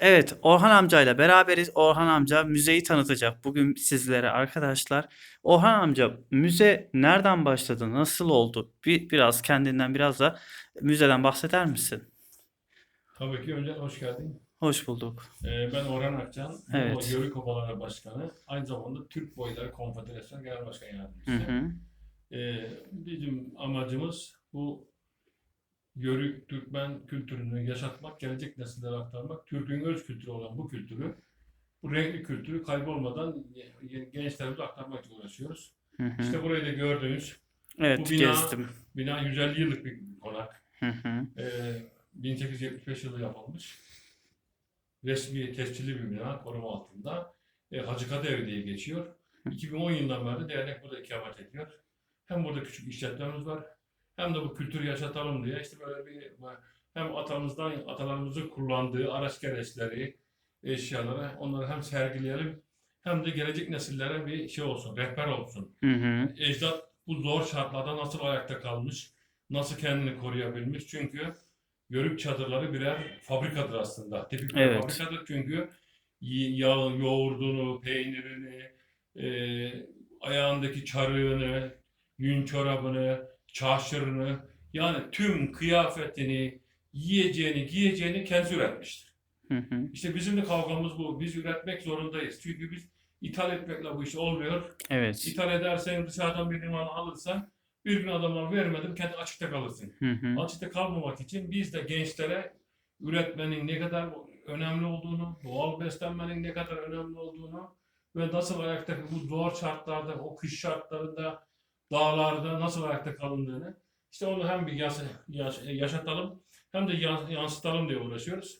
Evet, Orhan amcayla beraberiz. Orhan amca müzeyi tanıtacak bugün sizlere arkadaşlar. Orhan amca müze nereden başladı, nasıl oldu? Bir biraz kendinden biraz da müzeden bahseder misin? Tabii ki önce hoş geldin. Hoş bulduk. Ee, ben Orhan Akcan, Evet. Yörük Obaları Başkanı. Aynı zamanda Türk Boyları Konfederasyonu Genel Başkan Yardımcısı. Hı hı. Ee, bizim amacımız bu Yörük Türkmen kültürünü yaşatmak, gelecek nesillere aktarmak, Türk'ün öz kültürü olan bu kültürü, bu renkli kültürü kaybolmadan gençlerimize aktarmak için uğraşıyoruz. Hı hı. İşte burayı da gördüğünüz Evet, bu bina- gezdim. bina 150 yıllık bir konak. Hı hı. Ee, 1875 yılı yapılmış. Resmi tescilli bir bina koruma altında. E, Hacı Kadı Evi diye geçiyor. 2010 yılından beri dernek burada ikamet ediyor. Hem burada küçük işletmemiz var. Hem de bu kültürü yaşatalım diye işte böyle bir hem atamızdan atalarımızın kullandığı araç gereçleri, eşyaları onları hem sergileyelim hem de gelecek nesillere bir şey olsun, rehber olsun Hı hı. ecdat bu zor şartlarda nasıl ayakta kalmış, nasıl kendini koruyabilmiş. Çünkü yörük çadırları birer fabrikadır aslında. Tipik bir Evet. fabrikadır çünkü y- yağ, yoğurdunu, peynirini, e, ayağındaki çarığını, yün çorabını, çarşırını yani tüm kıyafetini, yiyeceğini, giyeceğini kendisi üretmiştir. Hı hı. İşte bizim de kavgamız bu. Biz üretmek zorundayız. Çünkü biz ithal etmekle bu iş olmuyor. Evet. İthal edersen dışarıdan bir liman alırsan bir gün adama vermedim kendi açıkta kalırsın. Hı hı. Açıkta kalmamak için biz de gençlere üretmenin ne kadar önemli olduğunu, doğal beslenmenin ne kadar önemli olduğunu ve nasıl ayakta bu zor şartlarda, o kış şartlarında, dağlarda nasıl ayakta kalındığını işte onu hem bir yaş- yaş- yaşatalım hem de yans- yansıtalım diye uğraşıyoruz.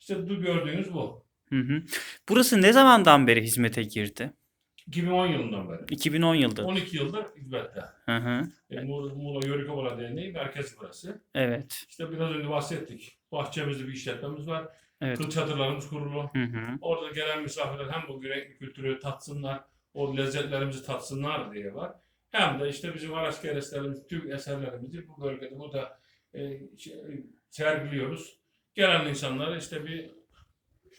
İşte bu gördüğünüz bu. Hı hı. Burası ne zamandan beri hizmete girdi? 2010 yılından beri. 2010 yıldır. 12 yıldır hizmette. Hı hı. E, Muğla, Muğla Yörük Derneği merkezi burası. Evet. İşte biraz önce bahsettik. Bahçemizde bir işletmemiz var. Evet. Kıl çadırlarımız kurulu. Hı hı. Orada gelen misafirler hem bu renkli kültürü tatsınlar, o lezzetlerimizi tatsınlar diye var. Hem de işte bizim araç gereçlerimiz, tüm eserlerimizi bu bölgede burada e, şey- sergiliyoruz. Gelen insanlara işte bir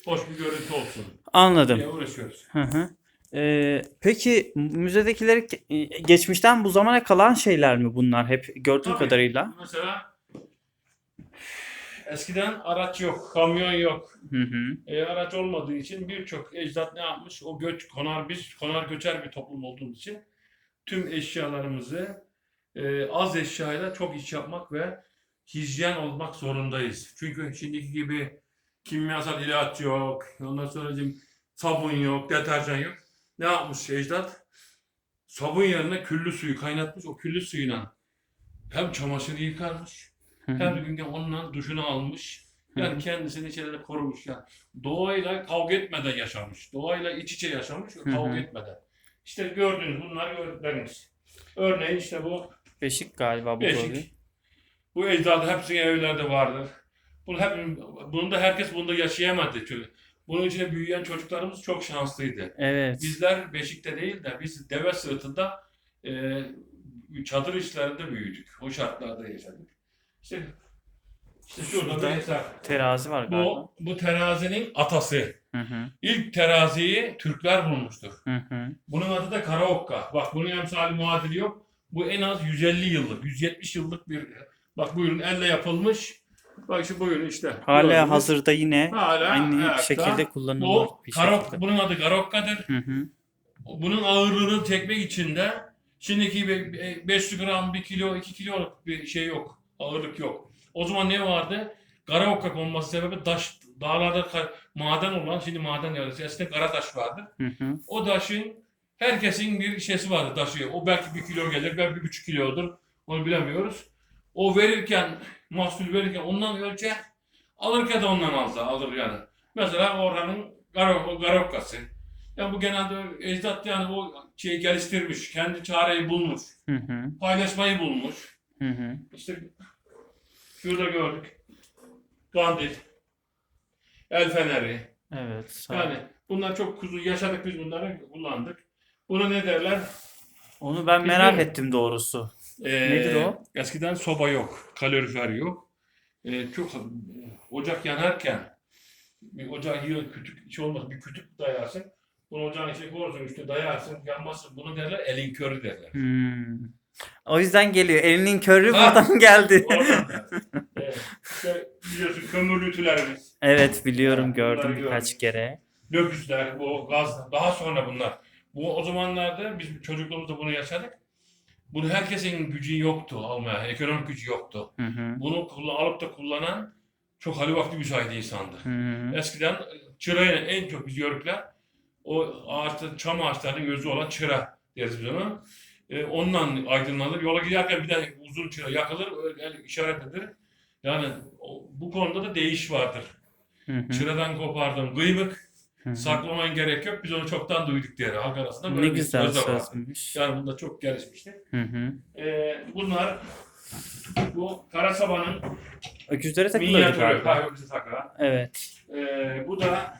hoş bir görüntü olsun Anladım. diye uğraşıyoruz. Hı hı. Ee, peki müzedekileri ke- geçmişten bu zamana kalan şeyler mi bunlar hep gördüğüm Tabii. kadarıyla? Mesela eskiden araç yok, kamyon yok. Hı hı. E, araç olmadığı için birçok ecdat ne yapmış? O göç, konar biz, konar göçer bir toplum olduğumuz için tüm eşyalarımızı e, az eşyayla çok iş yapmak ve hijyen olmak zorundayız. Çünkü şimdiki gibi kimyasal ilaç yok, ondan sonra sabun yok, deterjan yok. Ne yapmış ecdat? Sabun yerine küllü suyu kaynatmış, o küllü suyuna hem çamaşır yıkarmış, gün de onunla duşunu almış. Yani kendisini içeride korumuş. Yani doğayla kavga etmeden yaşamış. Doğayla iç içe yaşamış kavga etmeden. İşte gördüğünüz bunlar gördükleriniz. Örneğin işte bu Beşik galiba bu Beşik. bu ecdadı hepsinin evlerde vardır. Bunu hep, bunu da herkes bunda yaşayamadı. Çünkü bunun içine büyüyen çocuklarımız çok şanslıydı. Evet. Bizler Beşik'te değil de biz deve sırtında e, çadır işlerinde büyüdük. O şartlarda yaşadık. İşte, işte şurada Şurada bir eser. Terazi var galiba. Bu, bu terazinin atası. Hı hı. İlk teraziyi Türkler bulmuştur. Hı hı. Bunun adı da Karaokka. Bak bunun emsali muadili yok. Bu en az 150 yıllık, 170 yıllık bir... Bak bu ürün elle yapılmış. Bak işte bu ürün işte. Hala Gördünüz. hazırda yine Hala aynı ayakta. şekilde kullanılır Bu bir karok, şekilde. bunun adı Karokka'dır. Hı hı. Bunun ağırlığını çekmek için de şimdiki be- be- 500 gram, 1 kilo, 2 kilo bir şey yok. Ağırlık yok. O zaman ne vardı? Karaokka konması sebebi taş, dağlarda maden olan, şimdi maden yarısı. Eskiden kara taş vardı. Hı hı. O taşın herkesin bir şeysi vardı taşı. O belki bir kilo gelir, belki bir buçuk kilodur. Onu bilemiyoruz. O verirken, mahsul verirken ondan ölçer. Alırken de ondan alır, alır yani. Mesela Orhan'ın Garo- Garokkası. Yani bu genelde ecdat yani o şeyi geliştirmiş, kendi çareyi bulmuş, Hı hı. paylaşmayı bulmuş. Hı hı. İşte şurada gördük. Kandil, el feneri, Evet. sağ yani bunlar çok kuzu yaşadık biz bunları kullandık. Buna ne derler? Onu ben merak Bilmiyorum. ettim doğrusu. Ee, Nedir o? Eskiden soba yok, kalorifer yok. Ee, çok ocak yanarken Bir ocağı yığın kütük, hiç olmaz bir kütük dayarsın. Bunu ocağın içine koyarsın üstüne dayarsın yanmazsın. Bunu derler elin körü derler. Hmm. O yüzden geliyor. Elinin körü Ha. buradan geldi. Oradan evet. İşte biliyorsun kömürlü ütülerimiz, Evet biliyorum gördüm bunları birkaç gördüm. kere. löküsler, bu gaz, daha sonra bunlar. Bu o zamanlarda biz çocukluğumuzda bunu yaşadık. Bunu herkesin gücü yoktu almaya, ekonomik gücü yoktu. Hı hı. Bunu kullan, alıp da kullanan çok hali vakti müsait insandı. Hı hı. Eskiden çırayla en çok biz yörükler o ağaçta, çam ağaçlarının özü olan çıra deriz biz ona. E, ondan aydınlanır. Yola giderken bir de uzun çıra yakılır, öyle işaret edilir. Yani o- bu konuda da değiş vardır. Hı hı. Çıradan kopardım kıymık, saklaman gerek yok. Biz onu çoktan duyduk diye halk arasında böyle Ne bir güzel söz. Yani bunda çok gelişmişti. Hı hı. E, bunlar bu Karasaba'nın Öküzlere takılıyordu minyatürü. Evet. Ee, bu da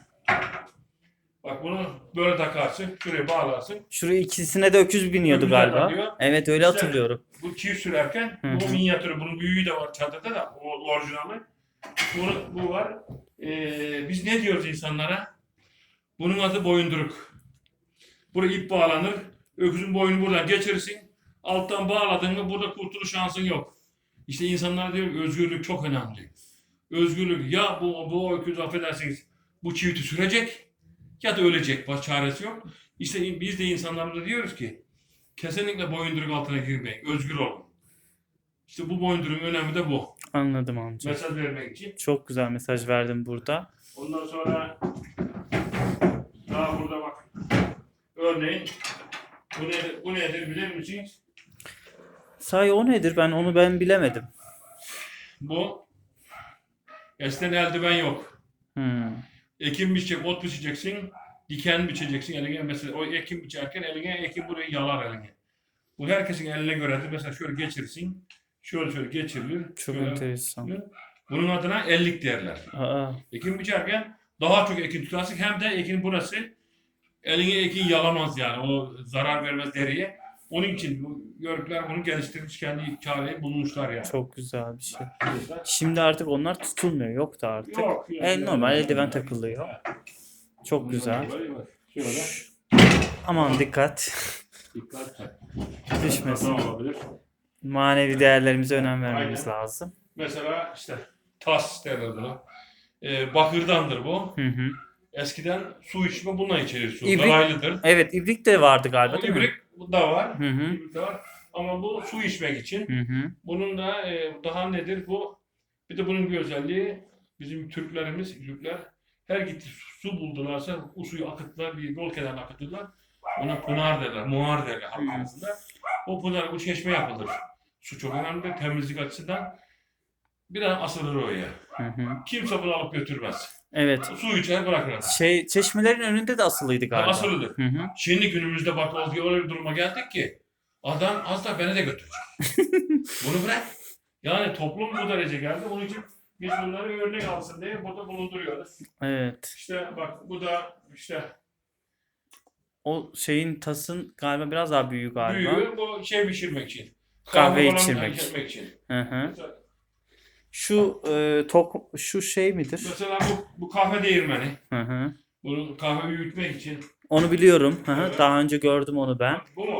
bak bunu böyle takarsın, şuraya bağlarsın. Şuraya ikisine de öküz biniyordu Öküzler galiba. takıyor. Evet öyle İşte- hatırlıyorum. Bu çift sürerken Hı bu hı. minyatürü, bunun büyüğü de var çadırda da o orijinali. Bunu, bu var. Ee, biz ne diyoruz insanlara? Bunun adı boyunduruk. Buraya ip bağlanır. Öküzün boynu buradan geçirirsin. Alttan bağladın mı burada kurtuluş şansın yok. İşte insanlar diyor ki özgürlük çok önemli. Özgürlük ya bu, bu öküz affedersiniz bu çiviti sürecek ya da ölecek. Baş çaresi yok. İşte biz de insanlarımıza diyoruz ki kesinlikle boyunduruk altına girmeyin. Özgür olun. İşte bu boyunduruğun önemi de bu. Anladım amca. Mesaj vermek için. Çok güzel mesaj verdim burada. Ondan sonra daha burada bak. Örneğin bu nedir, bu nedir bilir misiniz? Sahi o nedir? Ben onu ben bilemedim. Bu eskiden eldiven yok. Hmm. Ekim biçecek, ot biçeceksin, diken biçeceksin eline. Mesela o ekim biçerken eline, ekim burayı yalar eline. Bu herkesin eline göredir. Mesela şöyle geçirsin, şöyle şöyle geçirilir. Çok şöyle. enteresan. Bunun adına ellik derler. Aa, Ekin biçerken daha çok ekin tutarsın hem de ekin burası eline ekin yalamaz yani o zarar vermez deriye. Onun için bu yörükler bunu geliştirmiş kendi çareyi bulmuşlar yani. çok güzel bir şey. Şimdi artık onlar tutulmuyor. Yok da artık. Yok, En yok. normal eldiven takılıyor. Çok güzel. Aman dikkat. dikkat. Düşmesin. Manevi değerlerimize önem vermemiz lazım. Mesela işte tas derler buna. Ee, bakırdandır bu. Hı hı. Eskiden su içme bununla içilir su. İbrik- Zararlıdır. Evet ibrik de vardı galiba O değil mi? ibrik da var. Hı hı. İbrik de var. Ama bu su içmek için. Hı hı. Bunun da e, daha nedir bu? Bir de bunun bir özelliği bizim Türklerimiz, Türkler her gitti su buldularsa o suyu akıttılar, bir yol kenarına akıtırlar. Ona pınar derler, muar derler halk arasında. O pınar, bu çeşme yapılır. Su çok önemli, temizlik açısından. Biraz asılır oraya. Hı hı. Kimse bunu alıp götürmez. Evet. Su içer bırakır. Şey çeşmelerin önünde de asılıydı galiba. Asılıdır. Hı hı. Şimdi günümüzde bak öyle bir duruma geldik ki adam az da beni de götürecek. Bunu bırak. Yani toplum bu derece geldi. Onun için biz bunları örnek alsın diye burada bulunduruyoruz. Evet. İşte bak bu da işte O şeyin tasın galiba biraz daha büyüğü galiba. büyüğü bu şey pişirmek için. Kahve falan içirmek. içirmek için. Hı hı. Mesela, Şu e, tok şu şey midir? mesela bu, bu kahve değirmeni. Hı hı. Bunu kahve büyütmek için. Onu biliyorum. Hı hı. Evet. Daha önce gördüm onu ben. Bak, bu mu?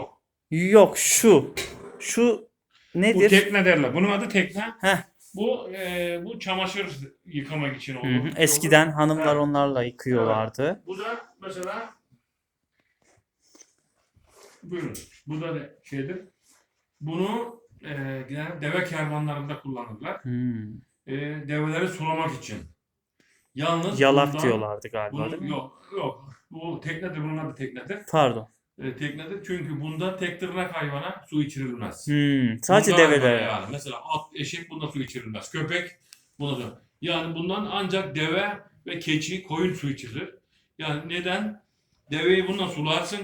Yok şu. Şu Bu nedir? tekne derler. Bunun adı tekne. Heh. Bu e, bu çamaşır yıkamak için Hı olur. hı. Eskiden hanımlar Evet. onlarla yıkıyorlardı. Bu da mesela buyurun. Bu da ne- şeydir. Bunu e, deve kervanlarında kullanırlar. Hmm. E, develeri sulamak için. Yalnız Yalak bundan- diyorlardı galiba Bunun, değil mi? yok yok. Bu teknedir. Bunun adı teknedir. Pardon. E, teknedir çünkü bunda tek tırnak hayvana su içirilmez. Hmm. Sadece Bunda hayvana. Yani. Mesela at, eşek bunda su içirilmez. Köpek buna da. Yani bundan ancak deve ve keçi, koyun su içilir. Yani neden? Deveyi bundan sularsın.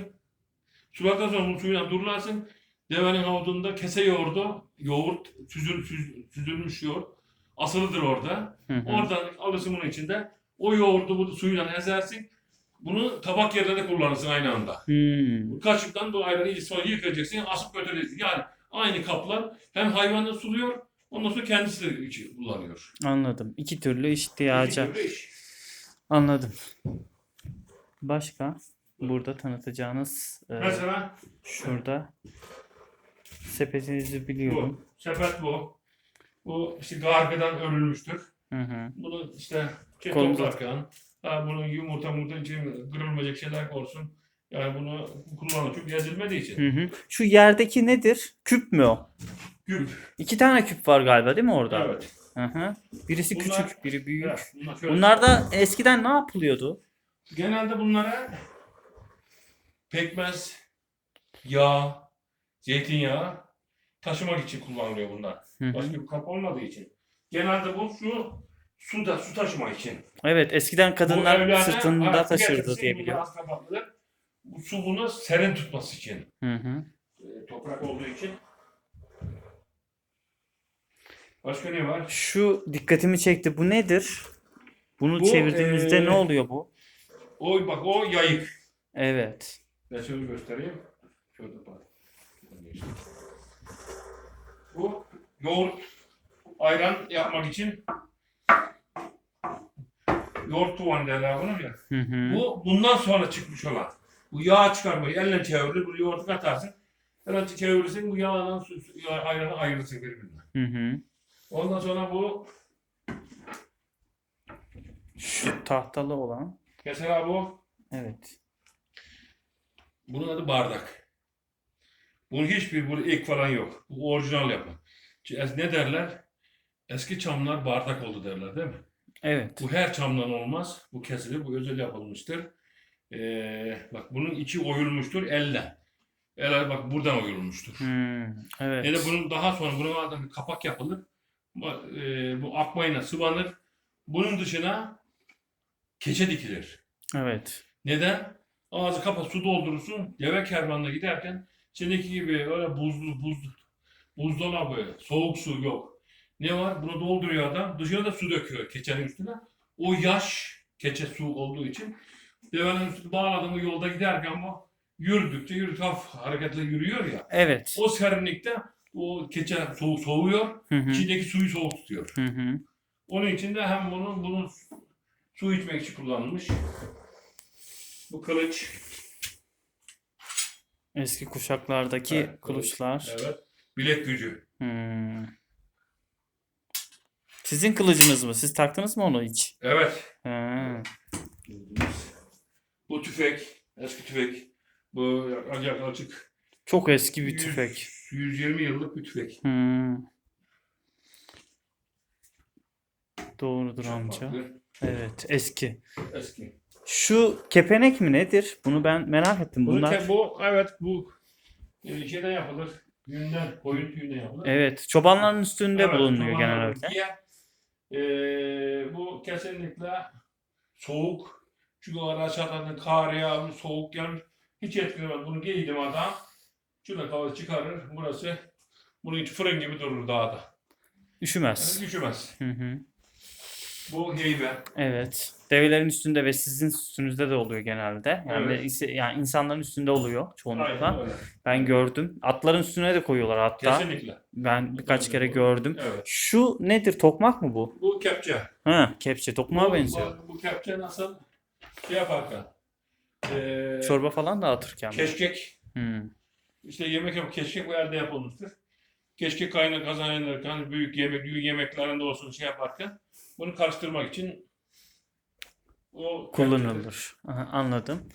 Suladıktan sonra bu suyla durularsın. Devenin havuzunda kese yoğurdu, yoğurt, süzül, süz- süzülmüş yoğurt asılıdır orada. Hı hı. Oradan alırsın bunun içinde. O yoğurdu bu suyla ezersin. Bunu tabak yerine de kullanırsın aynı anda. Hmm. Kaşıktan bu ayranı sonra yıkayacaksın, asıp götüreceksin. Yani aynı kaplar hem hayvanı suluyor, ondan sonra kendisi de içi kullanıyor. Anladım. İki türlü ihtiyaca. İki türlü iş. Anladım. Başka burada tanıtacağınız e, Mesela şurada sepetinizi bu. biliyorum. Sepet bu. Bu işte gargıdan örülmüştür. Hı hı. Bunu işte Kolumuza- toplarken, ha bunu yumurta murta için kırılmayacak şeyler olsun. Yani bunu kullanılır. Çünkü ezilmediği için. Hı hı. Şu yerdeki nedir? Küp mü o? Güp. İki tane küp var galiba değil mi orada? Evet. Hı hı. Birisi Bunlar- küçük, biri büyük. Evet, bunlar şöyle- Bunlar da eskiden ne yapılıyordu? Genelde bunlara pekmez, yağ, zeytinyağı taşımak için kullanılıyor bunlar. Hı hı. Başka bir kap olmadığı için. Genelde bu su su da su taşımak için. Evet, eskiden kadınlar evlerde sırtında taşırdı diye biliyorum. Bu su bunu serin tutması için. Hı hı. e, toprak olduğu için. Başka ne var? Şu dikkatimi çekti. Bu nedir? Bunu Bu, çevirdiğimizde eee, ne oluyor bu? O bak o yayık. Evet. Ben şöyle göstereyim. Şurada bak. Bu yoğurt, ayran yapmak için yoğurt tuvanı derler bunu ya. Hı hı. Bu bundan sonra çıkmış olan. Bu yağ çıkarmayı elle çevirir, bu yoğurtu katarsın. Hemen çevirirsin, bu yağdan su, su, yağ- ayranı ayırırsın birbirinden. Hı hı. Ondan sonra bu, Şu tahtalı olan. mesela bu, Evet. bunun adı bardak. Bunun hiçbir burada ek falan yok. Bu orijinal yapı. Ne derler? Eski çamlar bardak oldu derler değil mi? Evet. Bu her çamdan olmaz. Bu kesilir, bu özel yapılmıştır. Ee, bak bunun içi oyulmuştur elle. Elle bak buradan oyulmuştur. Hmm, evet. Ya da bunun daha sonra bunun bir kapak yapılır. Bu, e, bu akmayla sıvanır. Bunun dışına keçe dikilir. Evet. Neden? Ağzı kapat su doldurursun. Deve kervanına giderken seninki gibi öyle buzlu buzlu buzdolabı, soğuk su yok. Ne var? Bunu dolduruyor adam. Dışına da su döküyor keçenin üstüne. O yaş keçe su olduğu için devenin üstüne bağladığımı yolda giderken bu yürüdükçe yürüdükçe hafif hareketle yürüyor ya. Evet. O serinlikte o keçe soğu soğuyor, Hı hı. içindeki suyu soğuk tutuyor. Hı hı. Onun için de hem bunu bunu su içmek için kullanılmış. Bu kılıç, Eski kuşaklardaki Evet, kılıç. kılıçlar. evet, bilek gücü. Hmm. Sizin kılıcınız mı? Siz taktınız mı onu hiç? Evet. Ha. Bu tüfek, eski tüfek. Bu açık. Çok eski bir 100 tüfek. 120 yıllık bir tüfek. Hmm. Doğrudur amca. Çakmaklı, Evet, eski. Eski. Şu kepenek mi nedir? Bunu ben merak ettim. Bunu Bunlar bu evet bu e, şeyden yapılır. Yünden, koyun tüyünden yapılır. evet, çobanların üstünde Evet, bulunuyor çobanlar genellikle. giyer. Ee, bu kesinlikle soğuk. Çünkü o ara aşağıdan kar yağmış, soğuk gelmiş. Hiç etkilemez. Bunu giydim adam. Şurada kalı çıkarır. Burası bunun içi fırın gibi durur dağda. Üşümez. Yani üşümez. Hı hı. Bu heybe. Evet. Develerin üstünde ve sizin üstünüzde de oluyor genelde. Yani, Evet. ise- yani insanların üstünde oluyor Aynen çoğunlukla. öyle. Ben gördüm. Atların üstüne de koyuyorlar hatta. Kesinlikle. Ben birkaç kere gördüm. Evet. Şu nedir? Tokmak mı bu? Bu kepçe. Ha, kepçe. Tokmağa bu, benziyor. Bu, bu kepçe nasıl şey yaparken. Ee, Çorba falan dağıtırken. mi? keşkek Hmm. İşte yemek yap, keşkek bu elde yapılmıştır. Keşkek kaynak kazanırken, büyük yemek, düğün yemeklerinde olsun şey yaparken bunu karıştırmak için o Kullanılır. Aha, anladım.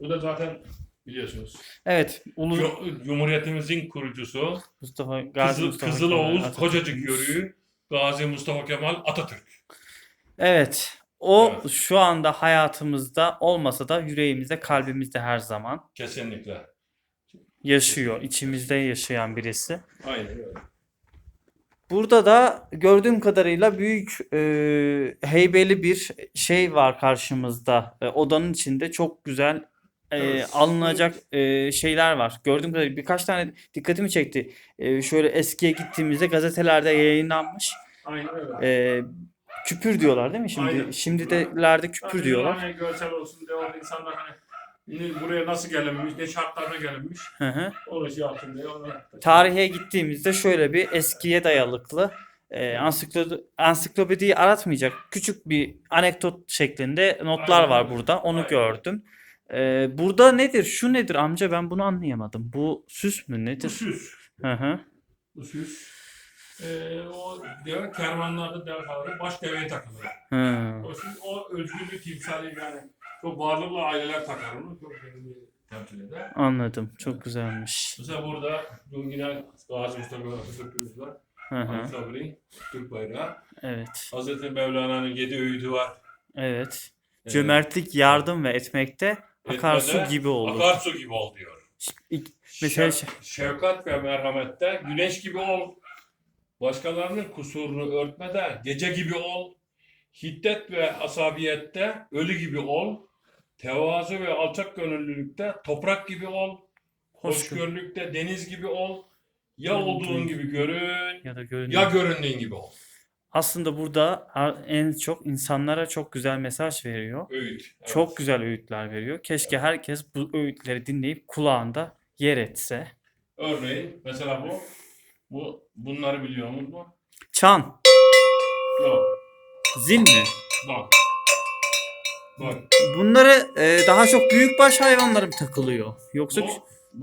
Bu da zaten biliyorsunuz. Evet. Ulu Cu- Cumhuriyetimizin kurucusu Mustafa Gazi Kızıl, Mustafa Kızıl Kemal Oğuz Atatürk'ümüz. Kocacık Yörüğü Gazi Mustafa Kemal Atatürk. Evet. O Evet. şu anda hayatımızda olmasa da yüreğimizde, kalbimizde her zaman Kesinlikle. yaşıyor. içimizde yaşayan birisi. Aynen öyle. Burada da gördüğüm kadarıyla büyük e, heybeli bir şey var karşımızda. E, odanın içinde çok güzel e, Evet. alınacak e, şeyler var. Gördüğüm kadarıyla birkaç tane dikkatimi çekti. E, şöyle eskiye gittiğimizde gazetelerde yayınlanmış. Aynen öyle. E, küpür diyorlar değil mi şimdi? Aynen. Şimdi delerde küpür Hani diyorlar. Hani görsel olsun devamlı insanlar hani buraya nasıl gelinmiş, ne şartlarda gelinmiş Hı hı. onu şey diye onu Tarihe gittiğimizde şöyle bir eskiye dayalıklı e, ansiklopedi, ansiklopediyi aratmayacak küçük bir anekdot şeklinde notlar Aynen var burada. Onu Aynen. gördüm. E, burada nedir? Şu nedir amca? Ben bunu anlayamadım. Bu süs mü Bu nedir? süs. Hı hı. Bu süs. Ee, o deve kervanlarda develeri baş deveye takılır. Hı. O, o özgürlük timsali yani. Çok varlıklı aileler takar onu. Çok önemli temsil eder. Anladım. Çok güzelmiş. Mesela burada bu yine Gazi Mustafa Atatürk'ümüz var. Hı hı. Anıtkabir'in Türk bayrağı. Evet. Hazreti Mevlana'nın yedi öğüdü var. Evet. Ee, Cömertlik, yardım ve etmekte akarsu etmede gibi olur. Akarsu gibi ol diyor. İlk- Mesela Şef- şefkat ve merhamette güneş gibi ol. Başkalarının kusurunu örtmede gece gibi ol. Hiddet ve asabiyette ölü gibi ol. Tevazu ve alçak gönüllülükte toprak gibi ol. Hoşgörü. Hoşgörülükte deniz gibi ol. Ya Olduğun olduğun gibi görün, ya da görünüm. ya göründüğün gibi ol. Aslında burada en çok insanlara çok güzel mesaj veriyor. Öğüt. Evet. Çok güzel öğütler veriyor. Keşke herkes bu öğütleri dinleyip kulağında yer etse. Örneğin mesela bu. Bu bunları biliyor musun? Çan, Yok. zil mi? Bak. Bak. Bunları e, daha çok büyükbaş hayvanlara mı takılıyor? Yoksa Bu,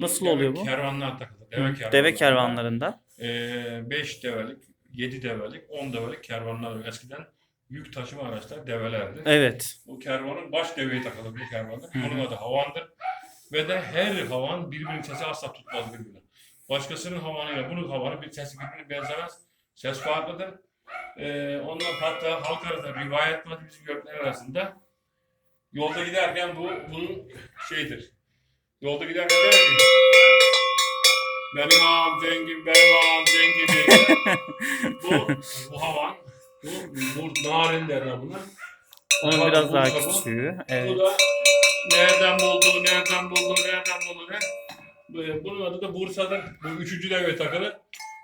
nasıl deve oluyor bu? Kervanlar takılır. Hı, Deve kervanları. deve kervanlarında? 5 develik, 7 develik, 10 develik kervanlar eskiden yük taşıma araçlar develerdi. Evet. Bu kervanın baş deveye takılır bu kervanın. Onun adı havandır. Ve de her havan birbirinin sesi asla tutmaz birbirine. Başkasının havanıyla bunun havanı bir sesi birbirine benzemez. Ses farklıdır. Ee, ondan hatta halk arasında rivayet var bizim gökler arasında. Yolda giderken bu bunun şeydir. Yolda giderken der ki benim ağam zengin, benim ağam zengin bu, bu havan, bu, bu narin derler buna. Onun biraz bu daha sabun. küçüğü. Evet. Bu da nereden buldu, nereden buldu, nereden buldu ne? Bu- Bunun adı da Bursa'dır. Bu üçüncü devre takılı.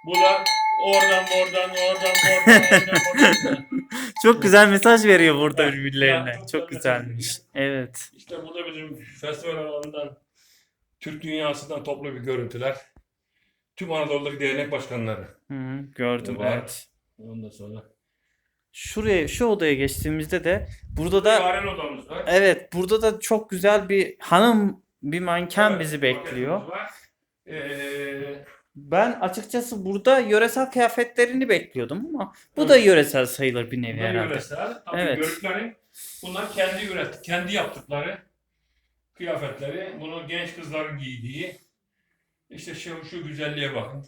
Bu da oradan oradan oradan oradan oradan oradan. Çok güzel mesaj veriyor burada Ya, birbirlerine. ya, çok Çok güzelmiş. Evet. İşte bu da bizim festival alanından Türk dünyasından toplu bir görüntüler. Tüm Anadolu'daki dernek başkanları. Hı hı, gördüm Var. evet. Ondan sonra. Şuraya şu odaya geçtiğimizde de burada da Yaren odamız var. evet burada da çok güzel bir hanım bir manken Evet, bizi bekliyor. Ee, Ben açıkçası burada yöresel kıyafetlerini bekliyordum ama bu da yöresel sayılır bir nevi Bunlar herhalde. yöresel. Tabii Evet. Yörüklerin bunlar kendi üretti, kendi yaptıkları kıyafetleri. Bunu genç kızların giydiği. İşte şu, şu güzelliğe bakın.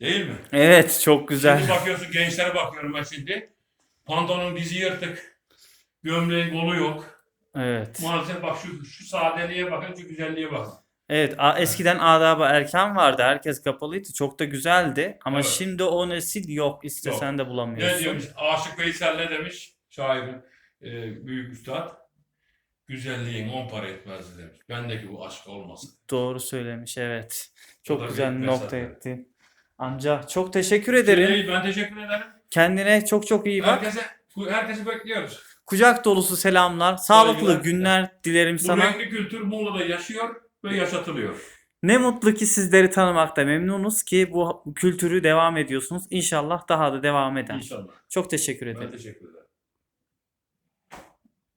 Değil mi? Evet çok güzel. Şimdi bakıyorsun gençlere bakıyorum ben şimdi. Pantolonun dizi yırtık. Gömleğin kolu yok. Evet. Maalesef bak şu, şu sadeliğe bakın, şu güzelliğe bakın. Evet, a- eskiden adab erken vardı. Herkes kapalıydı. Çok da güzeldi. Ama Evet. şimdi o nesil yok. İstesen de Ne bulamıyorsun. diyormuş? Aşık Veysel ne demiş? Şairin e, büyük üstad. Güzelliğin on para etmezdi demiş. Bendeki bu aşk olmasın. Doğru söylemiş. Evet. Çok da güzel bir nokta etti. Amca çok teşekkür ederim. Şey, ben teşekkür ederim. Kendine çok çok iyi bak. Herkese, herkesi bekliyoruz. Kucak dolusu selamlar. Sağlıklı Saygılar. günler dilerim Bu sana. renkli kültür Muğla'da yaşıyor ve yaşatılıyor. Ne mutlu ki sizleri tanımakta memnunuz ki bu kültürü devam ediyorsunuz. İnşallah daha da devam eder. İnşallah. Çok teşekkür ederim. Ben teşekkür ederim.